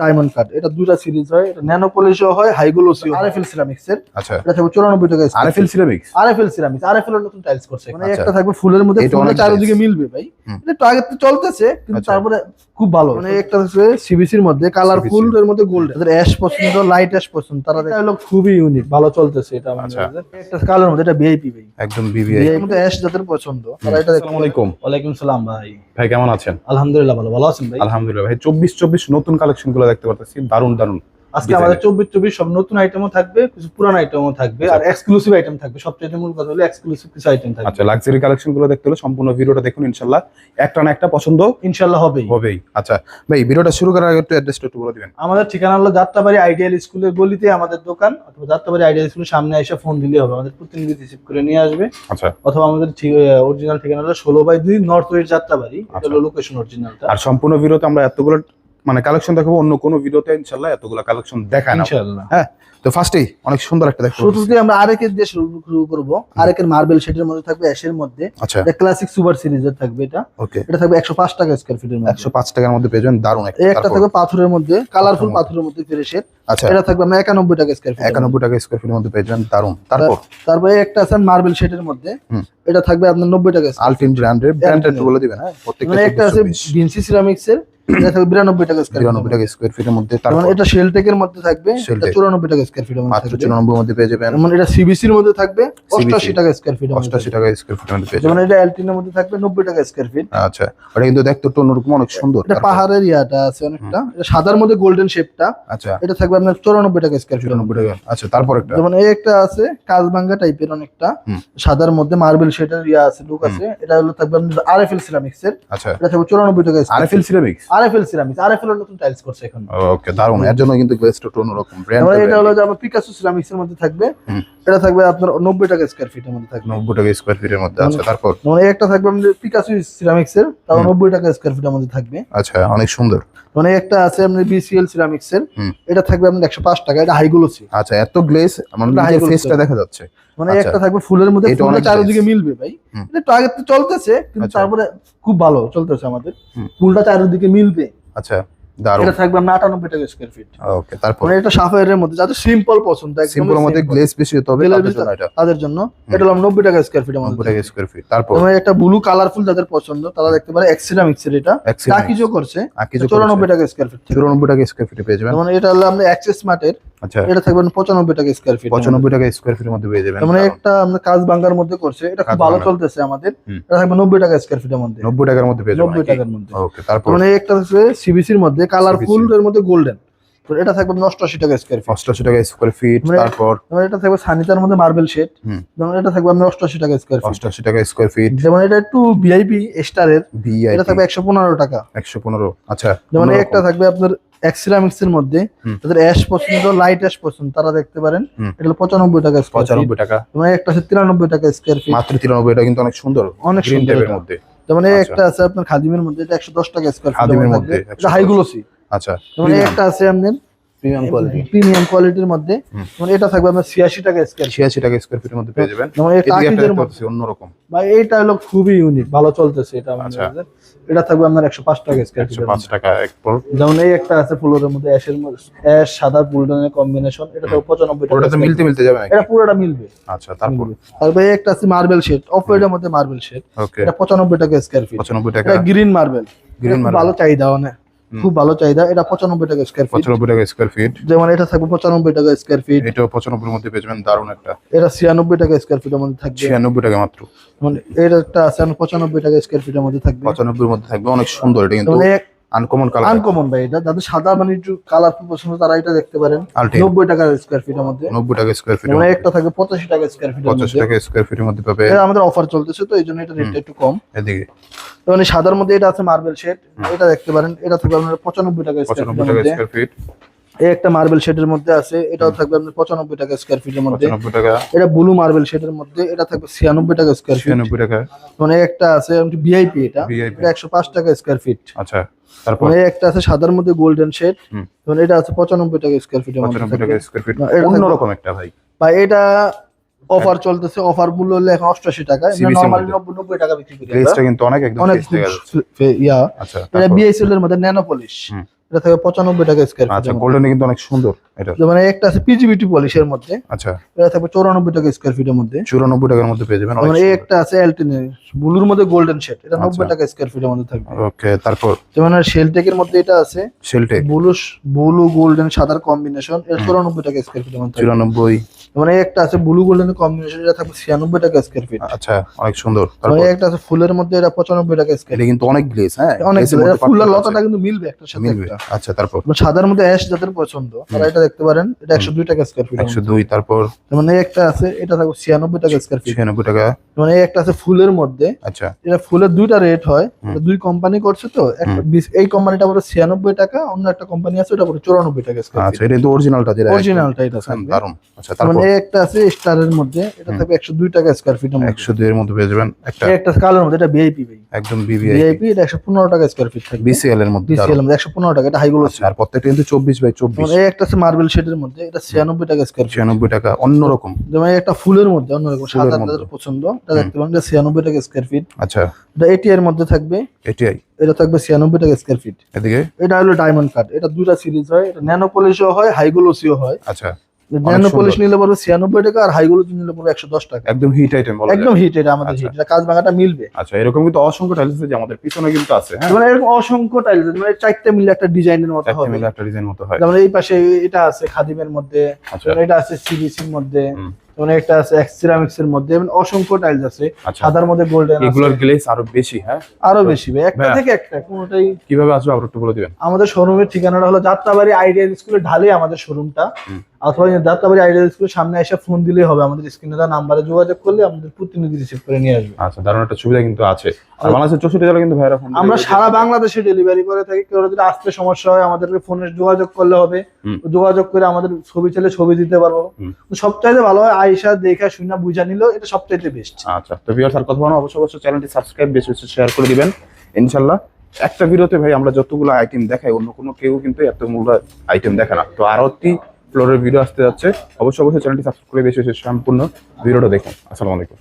Diamond cut এটা দুটা series হয়। এটা ন্যানো পলিশও হয় হাই গ্লোসিও আরএফএল সিরামিক্স এর। আচ্ছা। এটা থাকবে চুরানব্বই টাকা RFL ceramics RFL ceramics RFL এর নতুন টাইলস করছে। মানে আচ্ছা। একটা থাকবে ফুলের মধ্যে অনেক চারিদিকে মিলবে ভাই। এটা একটু আগে তো চলতেছে কিন্তু আচ্ছা। তারপরে খুব ভালো। মানে একটা হচ্ছে সিবিসির মধ্যে কালারফুল এর মধ্যে গোল্ড যাদের অ্যাশ পছন্দ লাইট অ্যাশ পছন্দ তারা এটা হলো খুবই ইউনিক ভালো চলতেছে এটা আমাদের আচ্ছা। একটা কালার মধ্যে এটা ভিআইপি ভাই। একদম বিবিআই ভিআইপি মধ্যে অ্যাশ যাদের পছন্দ তারা এটা আসসালামু আলাইকুম। ওয়ালাইকুম সালাম ভাই। ভাই কেমন আছেন? আলহামদুলিল্লাহ ভালো। ভালো আছেন ভাই? আলহামদুলিল্লাহ ভাই চব্বিশ চব্বিশ নতুন কালেকশনগুলো দেখতে পারতেছি দারুণ দারুণ আজকে আমাদের চব্বিশ চব্বিশ সব নতুন আইটেমও থাকবে কিছু পুরান আইটেমও থাকবে আর এক্সক্লুসিভ আইটেম থাকবে। সবচেয়ে মূল কথা হলো এক্সক্লুসিভ কিছু আইটেম থাকবে। আচ্ছা লাক্সারি কালেকশনগুলো দেখতে হলে সম্পূর্ণ ভিডিওটা দেখুন ইনশাল্লাহ। একটা না একটা পছন্দ ইনশাল্লাহ হবেই। হবেই। আচ্ছা ভাই ভিডিওটা শুরু করার আগে একটু অ্যাড্রেসটা একটু বলে দিবেন। আমাদের ঠিকানা হলো যাত্রাবাড়ি আইডিয়াল স্কুলের গলিতে আমাদের দোকান অথবা যাত্রাবাড়ি আইডিয়াল স্কুলের সামনে এসে ফোন দিলে হবে। আমাদের প্রতিনিধি রিসিভ করে নিয়ে আসবে। আচ্ছা। অথবা আমাদের অরিজিনাল ঠিকানা হলো ষোলো বাই দুই নর্থ ওয়েস্ট যাত্রাবাড়ি। এটা আচ্ছা। হলো লোকেশন অরিজিনালটা আর সম্পূর্ণ ভিডিওতে আমরা এতগুলো মানে কালেকশন দেখাবো অন্য কোনো ভিডিওতে ইনশাল্লাহ এতগুলো কালেকশন দেখায় না। ইনশাল্লাহ। হ্যাঁ তো ফার্স্টেই অনেক সুন্দর একটা দেখতে শুরুতে আমরা আরেকের দিয়ে শুরু শুরু করব? আরেকের মার্বেল শেডের মধ্যে থাকবে অ্যাশের মধ্যে। আচ্ছা। এটা ক্লাসিক সুপার সিরিজের থাকবে এটা। ওকে এটা থাকবে একশো পাঁচ টাকা স্কোয়ার ফিটের মধ্যে। একশো পাঁচ টাকার মধ্যে পেয়ে যাবেন দারুণ একটা একটা থাকবে পাথরের মধ্যে কালারফুল পাথরের মধ্যে। ফিনিশের আচ্ছা। এটা থাকবে আমরা একানব্বই টাকা স্কোয়ার ফিট একানব্বই টাকা স্কোয়ার ফিটের মধ্যে পেয়ে যাবেন দারুণ তারপর? তারপরে একটা আছে মার্বেল শেডের মধ্যে। এটা থাকবে আপনার নব্বই টাকা square আলটিন ব্র্যান্ডের ব্র্যান্ডটা বলে দিবেন হ্যাঁ প্রত্যেকটা মানে একটা আছে ভিনসি সিরামিক্স এর। এটা থাকবে বিরানব্বই টাকা স্কোয়ার টাকা স্কোয়ার ফিটের মধ্যে তারপর শেলটেকের মধ্যে থাকবে এটা টাকা স্কোয়ার ফিটের মধ্যে পেয়ে যাবেন যেমন এটা মধ্যে থাকবে অষ্টাশি টাকা স্কোয়ার ফিট অষ্টাশি টাকা স্কোয়ার ফিটের মধ্যে পেয়ে যেমন যাবেন এটা মধ্যে থাকবে নব্বই টাকা স্কোয়ার ফিট আচ্ছা কিন্তু দেখতে একটু অন্যরকম অনেক সুন্দর। এটা পাহাড়ের ইয়াটা আছে অনেকটা। এটা সাদার মধ্যে গোল্ডেন শেপটা আচ্ছা। এটা থাকবে আপনার চৌরানব্বই টাকা স্কোয়ার ফিট চুরানব্বই টাকা। আচ্ছা তারপর একটা? যেমন এই একটা আছে কাজবাঙ্গা টাইপের অনেকটা। সাদার মধ্যে মার্বেল শেডের ইয়া আছে লুক আছে। এটা হলো থাকবে আপনার আরএফএল সিরামিক্স এর আচ্ছা। এটা থাকবে চৌরানব্বই টাকা RFL ceramics RFL ceramics RFL এর নতুন টাইলস করছে এখন। ওকে দারুণ এর জন্য কিন্তু গ্লেসটা একটু অন্যরকম ব্র্যান্ড এটা হলো যে আমার পিকাসো সিরামিক্স এর মধ্যে থাকবে। এটা থাকবে আপনার নব্বই টাকা স্কোয়ার ফিটের মধ্যে থাকবে। নব্বই টাকা স্কোয়ার ফিটের মধ্যে আচ্ছা তারপর? এই একটা থাকবে আমাদের পিকাসো সিরামিক্স এর তাও হুম। নব্বই টাকা স্কোয়ার ফিটের মধ্যে থাকবে। আচ্ছা অনেক সুন্দর। মানে একটা আছে আপনার বিসিএল সিরামিক্স এর এটা থাকবে একশো পাঁচ টাকা এটা হাইগুলোসি আচ্ছা এত গ্লেস মানে ফেসটা দেখা যাচ্ছে। মানে আচ্ছা। একটা থাকবে ফুলের মধ্যে অনেক চারিদিকে মিলবে ভাই। এটা একটু আগে তো চলতেছে কিন্তু আচ্ছা। তারপরে খুব ভালো চলতেছে আমাদের। ফুলটা চারিদিকে মিলবে। আচ্ছা। এটা থাকবে টাকা স্কোয়ার ফিট ওকে তারপর? মানে এটা সাফায়ারের মধ্যে যাদের সিম্পল পছন্দ একদম সিম্পলের মধ্যে। গ্লেস বেশি হতে হবে তাদের জন্য এটা। তাদের জন্য। এটা হলো নব্বই টাকা স্কোয়ার ফিট টাকা স্কোয়ার ফিট তারপর? একটা ব্লু কালারফুল যাদের পছন্দ তারা দেখতে পারে এক্সিরামিক্স এর এটা। টাকিজও করছে চৌরানব্বই টাকা স্কোয়ার ফিট থেকে। চুরানব্বই টাকা স্কোয়ার ফিট পেয়ে যাবেন। মানে এটা হলো আপনার অ্যাক্সেস মার্টের আচ্ছা। এটা থাকবে পঁচানব্বই টাকা স্কোয়ার ফিট পঁচানব্বই টাকা স্কোয়ার ফিটের মধ্যে পেয়ে যাবেন। যেমন একটা কাজ বাঙ্গার মধ্যে করছে এটা খুব ভালো চলতেছে আমাদের। হুম। এটা থাকবে নব্বই টাকা স্কোয়ার ফিটের মধ্যে। নব্বই টাকার মধ্যে পেয়ে যাবেন নব্বই টাকার মধ্যে। ওকে তারপর? মানে একটা সিবিসির মধ্যে কালারফুল এর মধ্যে গোল্ডেন তো এটা থাকবে অষ্টআশি টাকা স্কোয়ার ফিট টাকা স্কোয়ার ফিট মানে- তারপর? এটা থাকবে সানিতার মধ্যে মার্বেল শেড যেমন এটা থাকবে আপনার অষ্টআশি টাকা স্কোয়ার ফিট টাকা স্কোয়ার ফিট যেমন এটা একটু ভিআইপি স্টারের এটা থাকবে একশো পনেরো টাকা। একশো পনেরো আচ্ছা যেমন একটা থাকবে আপনার এক্সিরামিক্স এর মধ্যে তাদের অ্যাশ পছন্দ লাইট অ্যাশ পছন্দ তারা দেখতে পারেন। হলো পঁচানব্বই টাকা পঁচানব্বই টাকা। তোমার একটা আছে তিরানব্বই টাকা স্কোয়ার ফিট মাত্র তিরানব্বই টাকা কিন্তু অনেক সুন্দর অনেক সুন্দর মধ্যে। যেমন আচ্ছা। একটা আছে আপনার খাদিমের মধ্যে এটা একশো দশ টাকা স্কোয়ার ফিট খাদিমের মধ্যে, এটা 110 হাইগুলোসি আচ্ছা। যেমন একটা আছে আপনার প্রিমিয়াম কোয়ালিটি প্রিমিয়াম কোয়ালিটির মধ্যে। যেমন এটা থাকবে আপনার টাকা স্কোয়ার ফিট ছিয়াশি টাকা স্কোয়ার ফিটের মধ্যে পেয়ে যাবেন। মধ্যে অন্যরকম। হলো খুবই ইউনিক ভালো চলতেছে এটা আমাদের আচ্ছা। এটা থাকবে আপনার টাকা স্কোয়ার এক যেমন এই একটা আছে ফুলের মধ্যে অ্যাশের মধ্যে অ্যাশ সাদা গোল্ডেনের কম্বিনেশন এটা তো পঁচানব্বই টাকা ওটাতে মিলতে মিলতে যাবে এটা পুরোটা মিলবে। আচ্ছা তারপর? তারপরে একটা আছে মার্বেল শেড অফ হোয়াইটের মধ্যে মার্বেল শেড এটা পঁচানব্বই টাকা স্কোয়ার ফিট পঁচানব্বই টাকা। এটা গ্রিন মার্বেল Green marble। ভালো চাহিদা অনেক। খুব ভালো চাহিদা। এটা পঁচানব্বই টাকা স্কোয়ার ফিট পঁচানব্বই টাকা স্কোয়ার ফিট যেমন এটা থাকবে পঁচানব্বই টাকা স্কোয়ার ফিট এটাও পঁচানব্বই মধ্যে পেয়ে দারুণ দারুণ একটা। এটা ছিয়ানব্বই টাকা স্কোয়ার ফিটের মধ্যে থাকবে। ছিয়ানব্বই টাকা মাত্র। মানে এটা একটা আছে পঁচানব্বই টাকা স্কোয়ার ফিটের মধ্যে থাকবে। পঁচানব্বই মধ্যে থাকবে। অনেক সুন্দর এটা কিন্তু। মানে আনকমন কালার আনকমন ভাই এটা যাদের সাদা মানে একটু কালারফুল পছন্দ তারা এটা দেখতে পারেন। নব্বই টাকা স্কোয়ার ফিটের মধ্যে। নব্বই টাকা স্কোয়ার ফিট মানে একটা থাকে পঁচাশি টাকা স্কোয়ার ফিটের পঁচাশি টাকা স্কোয়ার ফিটের মধ্যে পাবে। এটা আমাদের অফার চলতেছে তো এই জন্য এটা রেটটা একটু কম। এদিকে। মানে সাদার মধ্যে এটা আছে মার্বেল শেড এটা দেখতে পারেন এটা থাকবে আপনার পঁচানব্বই টাকা স্কোয়ার ফিট এই একটা মার্বেল শেডের মধ্যে আছে এটাও থাকবে আপনার পঁচানব্বই টাকা স্কোয়ার ফিটের মধ্যে। টাকা। এটা ব্লু মার্বেল শেডের মধ্যে এটা থাকবে ছিয়ানব্বই টাকা স্কোয়ার ফিট ছিয়ানব্বই টাকা। মানে একটা আছে ভিআইপি এটা। এটা একশো পাঁচ টাকা স্কোয়ার ফিট আচ্ছা তারপর? মানে একটা আছে সাদার মধ্যে গোল্ডেন শেড। মানে এটা আছে পঁচানব্বই টাকা স্কোয়ার ফিটের মধ্যে টাকা স্কোয়ার ফিট এটা অন্যরকম একটা ভাই। বা এটা অফার চলতেছে অফার মূল্য হলে এখন অষ্টআশি টাকা। CBC নর্মালি মধ্যে। নব্বই নব্বই টাকা বিক্রি করি কিন্তু অনেক একদম ইয়া আচ্ছা এটা বিএসএল এর মধ্যে ন্যানো পলিশ হুম। এটা থাকবে পঁচানব্বই টাকা স্কোয়ার আচ্ছা ফিট গোল্ডেন কিন্তু অনেক সুন্দর এটা। মানে একটা আছে পিজিবিটি পলিশের মধ্যে। আচ্ছা। এটা থাকবে চৌরানব্বই টাকা স্কোয়ার ফিটের মধ্যে। চুরানব্বই টাকার মধ্যে পেয়ে যাবেন মানে একটা আছে এলটিনের ব্লুর মধ্যে গোল্ডেন শেড এটা নব্বই আচ্ছা। টাকা স্কোয়ার ফিটের মধ্যে থাকবে। ওকে তারপর? যেমন শেলটেকের মধ্যে এটা আছে। শেলটেক ব্লু ব্লু গোল্ডেন সাদার কম্বিনেশন এটা চৌরানব্বই টাকা স্কোয়ার ফিটের মধ্যে। চুরানব্বই। মানে একটা আছে ব্লু গোল্ডেন কম্বিনেশন এটা থাকবে ছিয়ানব্বই টাকা স্কোয়ার ফিট আচ্ছা অনেক সুন্দর। মানে একটা আছে ফুলের মধ্যে এটা পঁচানব্বই টাকা স্কোয়ার কিন্তু অনেক গ্লেস হ্যাঁ? অনেক glaze এর মধ্যে ফুল আর পার্থক্য লতাটা কিন্তু মিলবে একটার সাথে মিলবে একটা। আচ্ছা তারপর? মানে সাদার মধ্যে অ্যাশ যাদের পছন্দ তারা এটা দেখতে পারেন। এটা একশো দুই টাকা স্কোয়ার ফিট একশো দুই তারপর? মানে একটা আছে এটা থাকবে ছিয়ানব্বই টাকা স্কোয়ার ফিট ছিয়ানব্বই টাকা। মানে একটা আছে ফুলের মধ্যে। আচ্ছা। এটা ফুলের দুইটা রেট হয়। দুই কোম্পানি করছে তো একটা এই কোম্পানিটা পরে ছিয়ানব্বই টাকা অন্য একটা কোম্পানি আছে ওটা পরে চৌরানব্বই টাকা স্কোয়ার আচ্ছা এটা অরিজিনালটা যেটা অরিজিনালটা এটা দারুণ আচ্ছা তারপর? মানে একটা আছে স্টারের মধ্যে এটা থাকবে একশো দুই টাকা স্কোয়ার ফিট একশো দুই এর মধ্যে পেয়ে যাবেন একটা। একটা কালার মধ্যে এটা ভিআইপি ভাই। একদম ভিআইপি এটা একশো পনেরো টাকা স্কোয়ার ফিট থাকবে। বিসিএল এর মধ্যে বিসিএল মধ্যে একশো পনেরো টাকা এটা হাইগুলো আচ্ছা আর প্রত্যেকটা কিন্তু চব্বিশ বাই চব্বিশ। এই একটা আছে মার্বেল শেডের মধ্যে এটা ছিয়ানব্বই টাকা স্কোয়ার ছিয়ানব্বই টাকা অন্যরকম। যেমন একটা ফুলের মধ্যে অন্যরকম সাদা। তাদের পছন্দ এটা দেখতে পারেন এটা ছিয়ানব্বই টাকা স্কোয়ার ফিট আচ্ছা। এটা এটি এর মধ্যে থাকবে। এটিআই এটা থাকবে ছিয়ানব্বই টাকা স্কোয়ার ফিট এদিকে? এটা হলো ডায়মন্ড কাট এটা দুটা সিরিজ হয় এটা ন্যানো পলিশও হয় হাইগুলোসিও হয়। আচ্ছা। ন্যানো পলিশ নিলে পড়বে ছিয়ানব্বই টাকা আর নিলে পড়বে একশো দশ টাকা। একদম হিট আইটেম একদম হিট এটা আমাদের আচ্ছা। হিট এটা কাজ ভাঙাটা মিলবে। আচ্ছা এরকম কিন্তু অসংখ্য টাইলস আছে যে আমাদের পিছনে কিন্তু আছে হ্যাঁ? মানে এরকম অসংখ্য টাইলস মানে চারটে মিলে একটা ডিজাইনের মতো হবে। মিলে একটা ডিজাইন মতো হয়। যেমন এই পাশে এটা আছে খাদিমের মধ্যে আচ্ছা। এটা আছে সিবিসির মধ্যে একটা আছে সিরামিক্স এর মধ্যে। মানে অসংখ্য টাইলস আছে। আচ্ছা। সাদার মধ্যে গোল্ডেন এগুলোর আরও বেশি হ্যাঁ? আরও বেশি একটা থেকে একটা কোনোটাই কীভাবে আসবে আবার একটু বলে দিবেন? আমাদের শোরুমের ঠিকানাটা হলো যাত্রাবাড়ি আইডিয়াল স্কুলের ঢালে আমাদের শোরুমটা। অথবা যাত্রাবাড়ি আইডিয়াল স্কুলের সামনে এসে ফোন দিলেই হবে। আমাদের স্ক্রিনে দেওয়া নাম্বারে যোগাযোগ করলে আমাদের প্রতিনিধি রিসিভ করে নিয়ে আসবে। আচ্ছা দারুণ একটা সুবিধা কিন্তু আছে। বাংলাদেশের চৌষট্টি জেলা কিন্তু ভাইরা ফোন আমরা সারা বাংলাদেশে ডেলিভারি করে থাকি। কেউ যদি আসতে সমস্যা হয় আমাদেরকে ফোনে যোগাযোগ করলে হবে। যোগাযোগ করে আমাদের ছবি চাইলে ছবি দিতে পারব। সবচাইতে ভালো হয় আইসা দেখা শুনে বুঝা নিল এটা সবচাইতে বেস্ট আচ্ছা তো ভিউয়ার্স আর কথা বলব অবশ্যই অবশ্যই চ্যানেলটি সাবস্ক্রাইব বেশি বেশি শেয়ার করে দিবেন। ইনশাল্লাহ একটা ভিডিওতে ভাই আমরা যতগুলো আইটেম দেখাই অন্য কোনো কেউ কিন্তু এতগুলো আইটেম দেখে না। তো আরও একটি ফ্লোরের ভিডিও আসতে যাচ্ছে। অবশ্যই অবশ্যই চ্যানেলটি সাবস্ক্রাইব করে বেশি বেশি সম্পূর্ণ ভিডিওটা দেখুন। আসসালামু আলাইকুম।